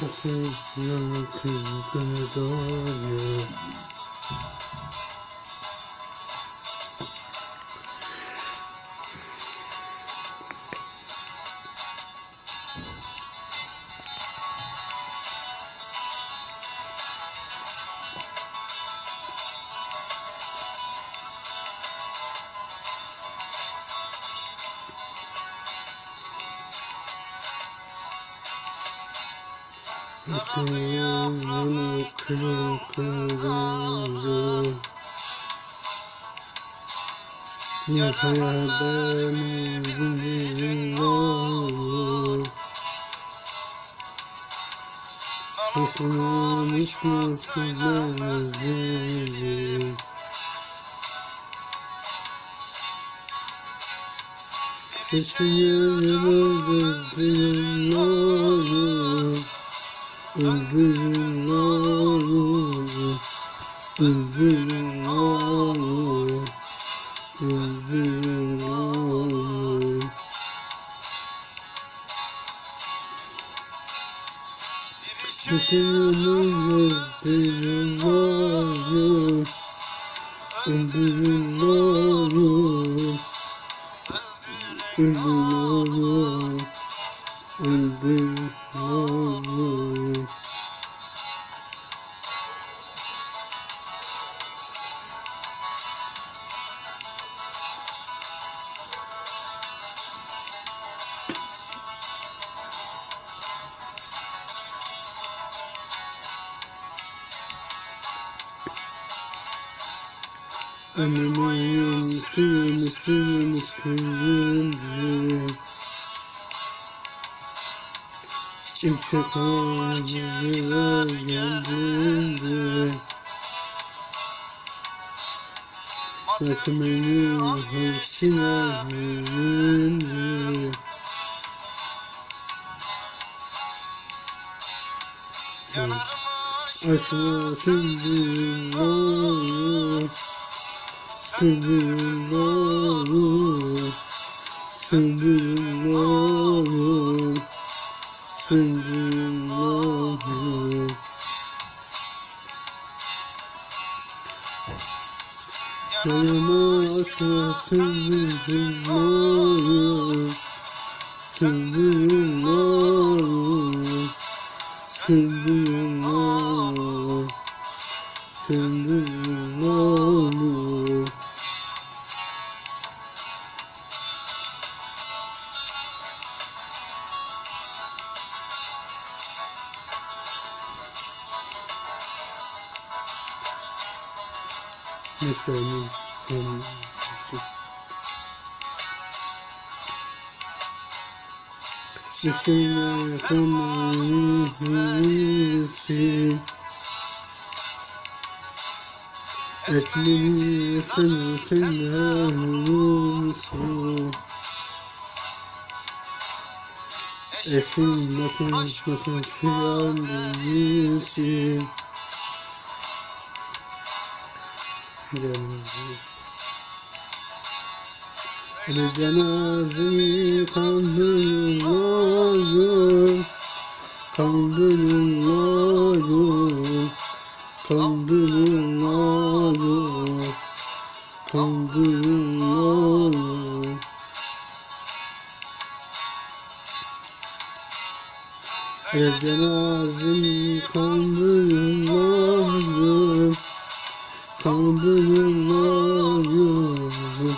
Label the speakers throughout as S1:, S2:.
S1: Sakız yanık kızgını doğuyor Sarı yaprağını kırıl kırıl Yakaya benim zincirin olur Kokunun hiç nasıl benzerim Keşke yüzümüzü olur Öldürün olur Öldürün olur Öldürün olur Şükürümüz öldürün olur and blue over. And the millions, the millions, the millions. Çiftçek acılar geldiğinde Yakımının hepsine büründü Aşkına sürdüğün olur Sürdüğün olur Sürdüğün olur Sürdüğün olur Yanıma aşkına sürdüğün olur Sürdüğün Lütfen lütfen. Üstüne konulmuşsun sana fena olsun Eşin bakın bakın kıyan değilsin Hele cenazemi kaldırın oğlum Kaldırın oğlum Kaldırın oğlum Kaldırın oğlum Hele cenazemi kaldırın oğlum Hamdülillah yavrum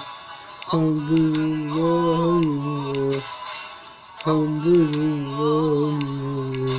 S1: Hamdülillah yavrum Hamdülillah yavrum